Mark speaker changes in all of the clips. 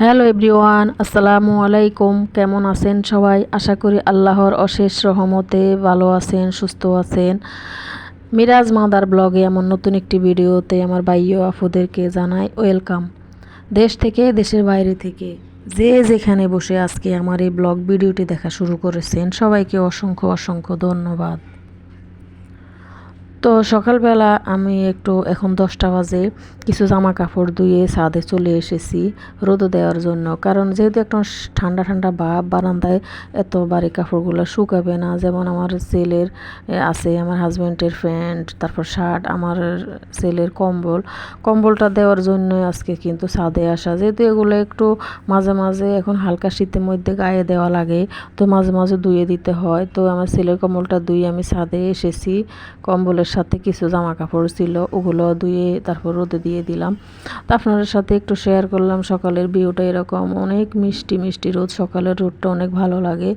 Speaker 1: Hello everyone, আসসালামু আলাইকুম। কেমন আছেন সবাই? আশা করি আল্লাহর অশেষ রহমতে ভালো আছেন, সুস্থ আছেন। মিরাজ মাদার ব্লগে এমন নতুন একটি ভিডিওতে আমার বাইয় আফুদেরকে জানাই ওয়েলকাম। দেশ থেকে, দেশের বাইরে থেকে যে যেখানে বসে আজকে আমার এই ব্লগ ভিডিওটি দেখা শুরু করেছেন, সবাইকে অসংখ্য অসংখ্য ধন্যবাদ। তো সকালবেলা আমি একটু, এখন দশটা বাজে কিছু জামা কাপড় ধুয়ে ছাদে চলে এসেছি রোদো দেওয়ার জন্য। কারণ যেহেতু একটা ঠান্ডা ঠান্ডা ভাব, বারান্দায় এত বাড়ি কাপড়গুলো শুকাবে না। যেমন আমার ছেলের আছে আমার হাজব্যান্ডের প্যান্ট, তারপর শার্ট, আমার ছেলের কম্বল। কম্বলটা দেওয়ার জন্য আজকে কিন্তু ছাদে আসা। যেহেতু এগুলো একটু মাঝে মাঝে এখন হালকা শীতের মধ্যে গায়ে দেওয়া লাগে, তো মাঝে মাঝে ধুয়ে দিতে হয়। তো আমার ছেলের কম্বলটা ধুয়ে আমি ছাদে এসেছি। কম্বলের সাথে কিছু জামা কাপড় ছিল, ওগুলো ধুয়ে তারপর রোদে দিয়ে দিলাম। তো আপনাদের সাথে একটু শেয়ার করলাম সকালের ভিউটা এরকম। অনেক মিষ্টি মিষ্টি রোদ। সকালের রোদটা অনেক ভালো লাগে।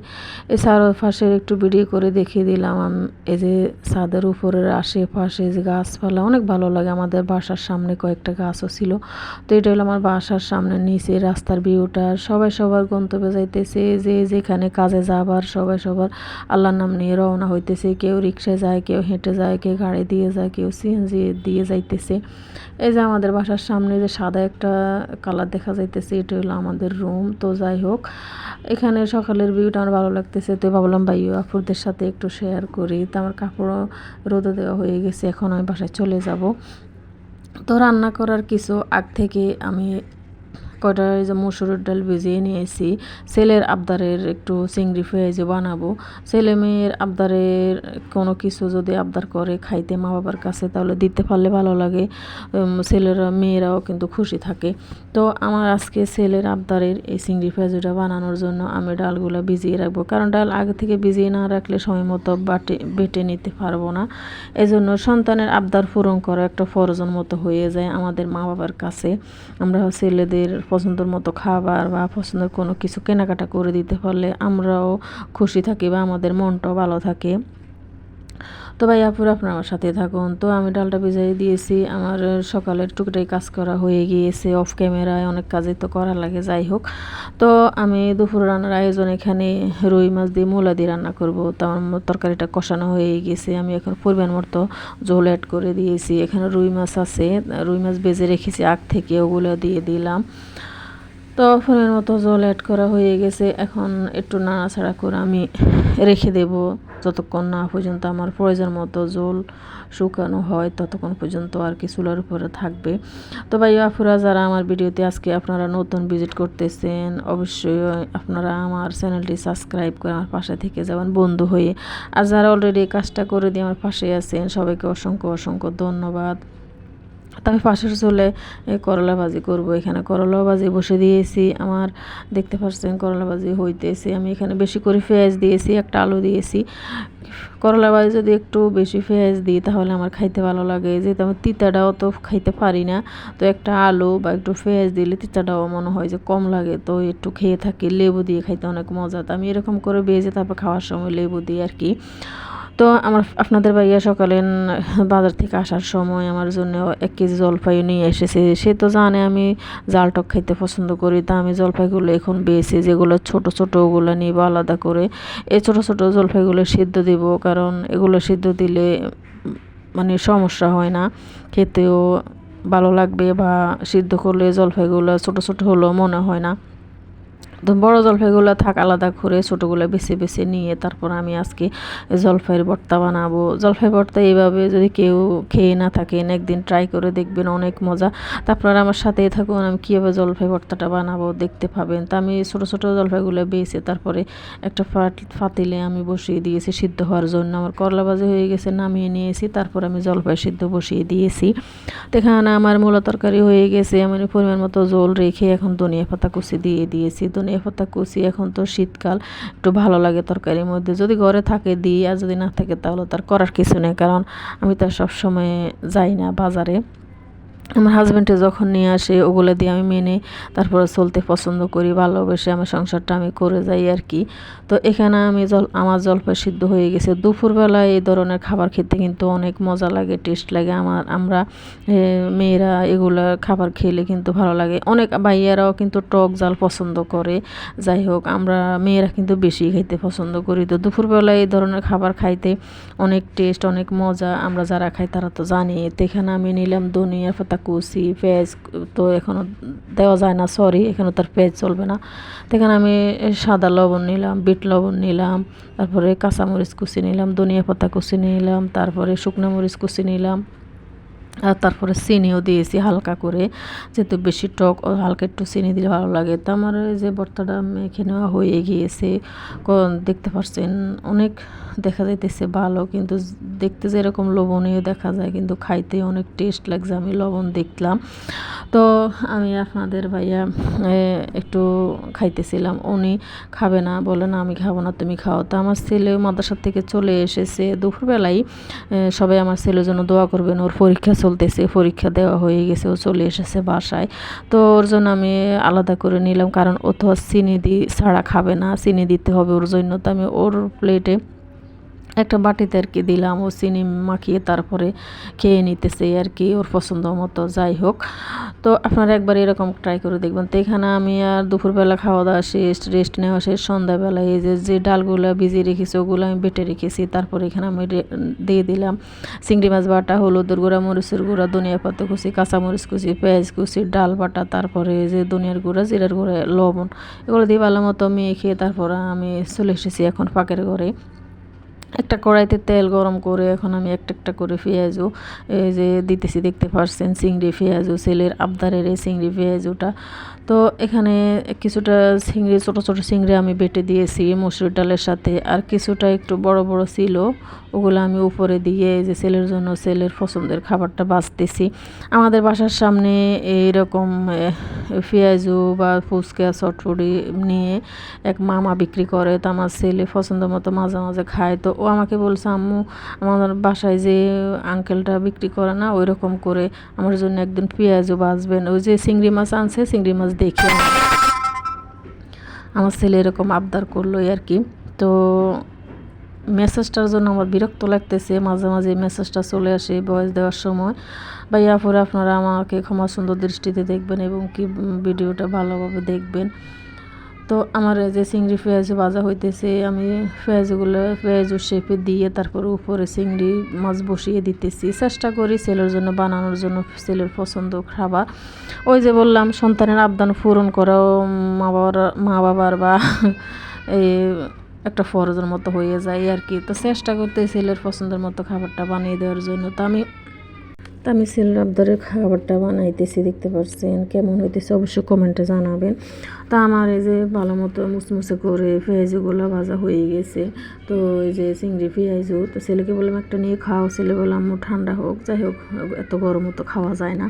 Speaker 1: এই চারপাশের একটু ভিডিও করে দেখিয়ে দিলাম। এই যে ছাদের উপরের আশেপাশে যে গাছপালা, অনেক ভালো লাগে। আমাদের বাসার সামনে কয়েকটা গাছও ছিল। তো এটা হলো আমার বাসার সামনে নিচে রাস্তার ভিউটা সবাই সবার গন্তব্যে যাইতেছে। যে যেখানে কাজে যাবার, সবাই সবার আল্লাহর নাম নিয়ে রওনা হইতেছে। কেউ রিক্সায় যায়, কেউ হেঁটে যায়, কেউ গাড়ি দিয়ে যায়, কেউ সিএনজি দিয়ে যাইতেছে। এই যে আমাদের বাসার সামনে যে সাদা একটা কালার দেখা যাইতেছে, এটা হলো আমাদের রুম তো যাই হোক, এখানে সকালের ভিউটা আমার ভালো লাগতেছে। তো ভাবলাম ভাইও আপুরদের সাথে একটু শেয়ার করি। তো আমার কাপড়ও রোদে দেওয়া হয়ে গেছে, এখন আমি বাসায় চলে যাব। তো রান্না করার কিছু আগ থেকে আমি কয়টা এই যে মসুরের ডাল ভিজিয়ে নিয়ে নিয়েছি ছেলের আবদারের একটু চিংড়ি ফেজে বানাবো। ছেলে মেয়ের আবদারের কোনো কিছু যদি আবদার করে খাইতে মা বাবার কাছে, তাহলে দিতে পারলে ভালো লাগে। ছেলেরা, মেয়েরাও কিন্তু খুশি থাকে। তো আমার আজকে ছেলের আবদারের এই চিংড়ি ফেজুটা বানানোর জন্য আমি ডালগুলো ভিজিয়ে রাখব। কারণ ডাল আগে থেকে ভিজিয়ে না রাখলে সময় মতো বাটে, বেটে নিতে পারব না। এজন্য সন্তানের আবদার পূরণ করা একটা ফরজন মতো হয়ে যায় আমাদের মা বাবার কাছে। আমরা ছেলেদের পছন্দের মতো খাবার বা পছন্দের কোনো কিছু কেনাকাটা করে দিতে পারলে আমরাও খুশি থাকি বা আমাদের মনটাও ভালো থাকে। তো ভাই আপুর আপনার আমার সাথে থাকুন। তো আমি ডালটা ভিজাই দিয়েছি। আমার সকালের টুকটাই কাজ করা হয়ে গিয়েছে। অফ ক্যামেরায় অনেক কাজই তো করা লাগে, যাই হোক। তো আমি দুপুর রান্নার আয়োজন এখানে রুই মাছ দিয়ে মূলা দিয়ে রান্না করব। তো আমার তরকারিটা কষানো হয়ে গেছে আমি এখন পরিমাণ মতো ঝোল অ্যাড করে দিয়েছি। এখানে রুই মাছ আছে। রুই মাছ বেজে রেখেছি আগ থেকে, ওগুলো দিয়ে দিলাম। তো ফোনের মতো জল অ্যাড করা হয়ে গেছে। এখন একটু নাড়াচাড়া করে আমি রেখে দেব। যতক্ষণ না পর্যন্ত আমার প্রয়োজন মতো জল শুকানো হয়, ততক্ষণ পর্যন্ত আর কি চুলার উপরে থাকবে। তো ভাই আফুরা যারা আমার ভিডিওতে আজকে আপনারা নতুন ভিজিট করতেছেন, অবশ্যই আপনারা আমার চ্যানেলটি সাবস্ক্রাইব করে আমার পাশে থেকে যাবেন বন্ধু হয়ে। আর যারা অলরেডি কাজটা করে দিয়ে আমার পাশে আছেন, সবাইকে অসংখ্য অসংখ্য ধন্যবাদ। আমি পাশের চলে করলা ভাজি করব। এখানে করলা ভাজি বসে দিয়েছি। আমার দেখতে পাচ্ছেন করলা ভাজি হইতেছে। আমি এখানে বেশি করে পেঁয়াজ দিয়েছি, একটা আলু দিয়েছি। করলা ভাজি যদি একটু বেশি পেঁয়াজ দিই, তাহলে আমার খাইতে ভালো লাগে। যেহেতু আমি তিতাটাও তো খাইতে পারি না, তো একটা আলু বা একটু পেঁয়াজ দিলে তিতাটাও মনে হয় যে কম লাগে। তো একটু খেয়ে থাকি, লেবু দিয়ে খাইতে অনেক মজা। তো আমি এরকম করে বেজে তারপর খাওয়ার সময় লেবু দিই আর কি। তো আমার আপনাদের ভাইয়া সকালে বাজার থেকে আসার সময় আমার জন্য এক কেজি জলপাই নিয়ে এসেছে। সে তো জানে আমি জাল টক খাইতে পছন্দ করি, তা আমি জলপাইগুলো এখন বেছে, যেগুলো ছোট ছোট ওগুলো নিব আলাদা করে এই ছোট ছোট জলপাইগুলো সিদ্ধ দেব, কারণ এগুলো সিদ্ধ দিলে মানে সমস্যা হয় না। খেতেও ভালো লাগবে বা সিদ্ধ করলে জলপাইগুলো ছোট ছোট হলেও মনে হয় না। তো বড় জলপাইগুলো থাক আলাদা করে, ছোটোগুলো বেছে বেছে নিয়ে তারপর আমি আজকে জলফাইয়ের ভর্তা বানাবো। জলফাই ভর্তা এইভাবে যদি কেউ খেয়ে না থাকেন, একদিন ট্রাই করে দেখবেন অনেক মজা। তা আপনারা আমার সাথেই থাকুন, আমি কীভাবে জলফাই ভর্তাটা বানাবো দেখতে পাবেন। তা আমি ছোটো ছোটো জলফাইগুলো বেছে তারপরে একটা ফাট, ফাতিলে আমি বসিয়ে দিয়েছি সিদ্ধ হওয়ার জন্য। আমার করলা বাজে হয়ে গেছে, নামিয়ে নিয়েছি, তারপর আমি জলফাই সিদ্ধ বসিয়ে দিয়েছি। এখানে আমার মূলা তরকারি হয়ে গেছে, আমি পরিমাণ মতো জল রেখে এখন ধনিয়া পাতা কুচি দিয়ে দিয়েছি। ধনিয়া পাতা কুচি এখন তো শীতকাল, একটু ভালো লাগে তরকারির মধ্যে। যদি ঘরে থাকে দিই, আর যদি না থাকে তাহলে তার করার কিছু নেই, কারণ আমি তো সবসময় যাই না বাজারে। আমার হাজব্যান্ডে যখন নিয়ে আসে, ওগুলো দিয়ে আমি মেনে তারপরে চলতে পছন্দ করি, ভালোবেসে আমার সংসারটা আমি করে যাই আর কি। তো এখানে আমি জল, আমার জলপাই সিদ্ধ হয়ে গেছে। দুপুরবেলায় এই ধরনের খাবার খেতে কিন্তু অনেক মজা লাগে টেস্ট লাগে আমার, আমরা মেয়েরা এগুলো খাবার খেলে কিন্তু ভালো লাগে। অনেক ভাইয়ারাও কিন্তু টক জাল পছন্দ করে। যাই হোক, আমরা মেয়েরা কিন্তু বেশি খাইতে পছন্দ করি। তো দুপুরবেলায় এই ধরনের খাবার খাইতে অনেক টেস্ট অনেক মজা। আমরা যারা খাই তারা তো জানি। তো এখানে আমি নিলাম ধনিয়া পাতা কুচি পেঁয়াজ, তো এখনও দেওয়া যায় না সরি এখনও তার পেঁয়াজ চলবে না। দেখেন আমি সাদা লবণ নিলাম, বিট লবণ নিলাম, তারপরে কাঁচামরিচ কুচি নিলাম, ধনিয়া পাতা কুচি নিলাম, তারপরে শুকনো মরিচ কুচি নিলাম আর তারপরে চিনিও দিয়েছি হালকা করে, যেহেতু বেশি টক হালকা একটু চিনি দিলে ভালো লাগে। তো আমার যে ভর্তাটা মেখে নেওয়া হয়ে গিয়েছে দেখতে পাচ্ছেন অনেক দেখা যাইতেছে ভালো, কিন্তু দেখতে যেরকম লবণীয় দেখা যায়, কিন্তু খাইতে অনেক টেস্ট লাগছে, আমি লবণ দেখলাম। তো আমি আপনাদের ভাইয়া একটু খাইতেছিলাম, উনি খাবে না, বলে না আমি খাব না, তুমি খাও। তো আমার ছেলে মাদ্রাসা থেকে চলে এসেছে, দুপুরবেলায় সবাই আমার ছেলের জন্য দোয়া করবেন, ওর পরীক্ষা চলতেছে, পরীক্ষা দেওয়া হয়ে গেছে, ও চলে এসেছে বাসায়। তো ওর জন্য আমি আলাদা করে নিলাম, কারণ ও তো চিনি দিই ছাড়া খাবে না, চিনি দিতে হবে ওর জন্য। তো আমি ওর প্লেটে একটা বাটিতে আর কি দিলাম, ও চিনি মাখিয়ে তারপরে খেয়ে নিতেছে আর কি ওর পছন্দ মতো, যাই হোক। তো আপনারা একবার এরকম ট্রাই করে দেখবেন। তো এখানে আমি আর দুপুরবেলা খাওয়া দাওয়া শেষ রেস্ট নেওয়া শেষ, সন্ধ্যাবেলা এই যে যে ডালগুলো ভিজিয়ে রেখেছি, ওগুলো আমি বেটে রেখেছি। তারপরে এখানে আমি দিয়ে দিলাম চিংড়ি মাছ বাটা, হলুদের গুঁড়া, মরিচের গুঁড়া, ধনিয়া পাতা কুচি, কাঁচামরিচ কুচি, পেঁয়াজ কুচি, ডাল বাটা, তারপরে যে ধনিয়ার গুঁড়া, জিরার গুঁড়া, লবণ, এগুলো দিয়ে ভালো মতো মেখে তারপরে আমি চলে এসেছি এখন পাকের ঘরে। একটা কড়াইতে তেল গরম করে এখন আমি একটা একটা করে পেঁয়াজও, এই যে দিতেছি, দেখতে পারছেন, চিংড়ি পেঁয়াজও, ছেলের আবদারের এই চিংড়ি পেঁয়াজুটা। তো এখানে কিছুটা চিংড়ি, ছোটো ছোটো চিংড়ি আমি বেটে দিয়েছি মসুর ডালের সাথে। আর কিছুটা একটু বড় বড় ছিল, ওগুলো আমি উপরে দিয়ে যে ছেলের জন্য ছেলের পছন্দের খাবারটা বাঁচতেছি। আমাদের বাসার সামনে এইরকম পেঁয়াজু বা ফুচকা চটফুটি নিয়ে এক মামা বিক্রি করে, তো আমার ছেলে পছন্দ মতো মাঝে মাঝে খায়। তো ও আমাকে বলছে, আম্মু আমার বাসায় যে আঙ্কেলটা বিক্রি করে না ওই রকম করে আমার জন্য একদিন পেঁয়াজও বাঁচবেন। ওই যে চিংড়ি মাছ আনছে, চিংড়ি মাছ দেখে আমার ছেলে এরকম আবদার করল আর কি। তো মেসেজটার জন্য আমার বিরক্ত লাগতেছে, মাঝে মাঝে মেসেজটা চলে আসে ভয়েস দেওয়ার সময়। বা ইয়ারপরে আপনারা আমাকে ক্ষমা সুন্দর দৃষ্টিতে দেখবেন এবং কি ভিডিওটা ভালোভাবে দেখবেন। তো আমার যে চিংড়ি পেঁয়াজ ভাজা হইতেছে, আমি পেঁয়াজগুলো পেঁয়াজ শেপে দিয়ে তারপরে উপরে চিংড়ি মাছ বসিয়ে দিতেছি। চেষ্টা করি ছেলের জন্য বানানোর জন্য ছেলের পছন্দ খাবার। ওই যে বললাম, সন্তানের আবদান পূরণ করাও মা বাবার মা বাবার বা এই একটা ফরজের মতো হয়ে যায় আর কি তো চেষ্টা করতে ছেলের পছন্দের মতো খাবারটা বানিয়ে দেওয়ার জন্য। তো আমি তো আমি ছেলের আবদারের খাবারটা বানাইতেছি, দেখতে পাচ্ছেন কেমন হইতেছে, অবশ্যই কমেন্টে জানাবেন। তা আমার এই যে ভালো মতো মুসমুসে করে পেঁয়াজগুলো ভাজা হয়ে গেছে। তো এই যে চিংড়ি পেঁয়াজও তো ছেলেকে বললাম, একটা নিয়ে খাও। ছেলে বললাম ঠান্ডা হোক, যাই হোক, এত গরম তো খাওয়া যায় না।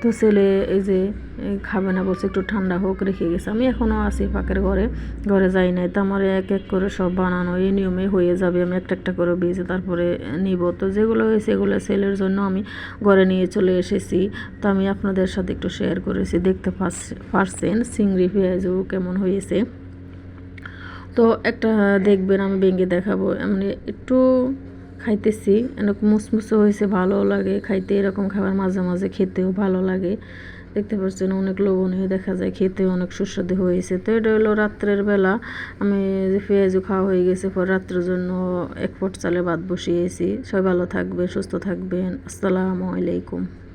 Speaker 1: তো ছেলে এই যে খাবে না, বলছে, একটু ঠান্ডা হোক, রেখে গেছে। আমি এখনও আছি ফাঁকের ঘরে ঘরে যাই নাই। তো আমার এক এক করে সব বানানো এই নিয়মে হয়ে যাবে। আমি একটা একটা করে বেজে তারপরে নিব। তো যেগুলো হয়েছে, এগুলো ছেলের জন্য আমি ঘরে নিয়ে চলে এসেছি। তো আমি আপনাদের সাথে একটু শেয়ার করেছি। দেখতে পারছেন চিংড়ি পেঁয়াজও কেমন হয়েছে। তো একটা দেখবেন আমি ভেঙে দেখাবো। মানে একটু খাইতেছি এরকম মুসমুসে হয়েছে ভালো লাগে। খাইতে এরকম খাবার মাঝে মাঝে খেতেও ভালো লাগে। দেখতে পাচ্ছেন অনেক লোভনীয় দেখা যায় খেতে অনেক সুস্বাদু হয়েছে। তো এটা হলো রাত্রের বেলা। আমি যে পেঁয়াজও খাওয়া হয়ে গেছে পর রাত্রের জন্য এক পট চালে ভাত বসিয়েছি। সবাই ভালো থাকবেন, সুস্থ থাকবেন। আসসালামু আলাইকুম।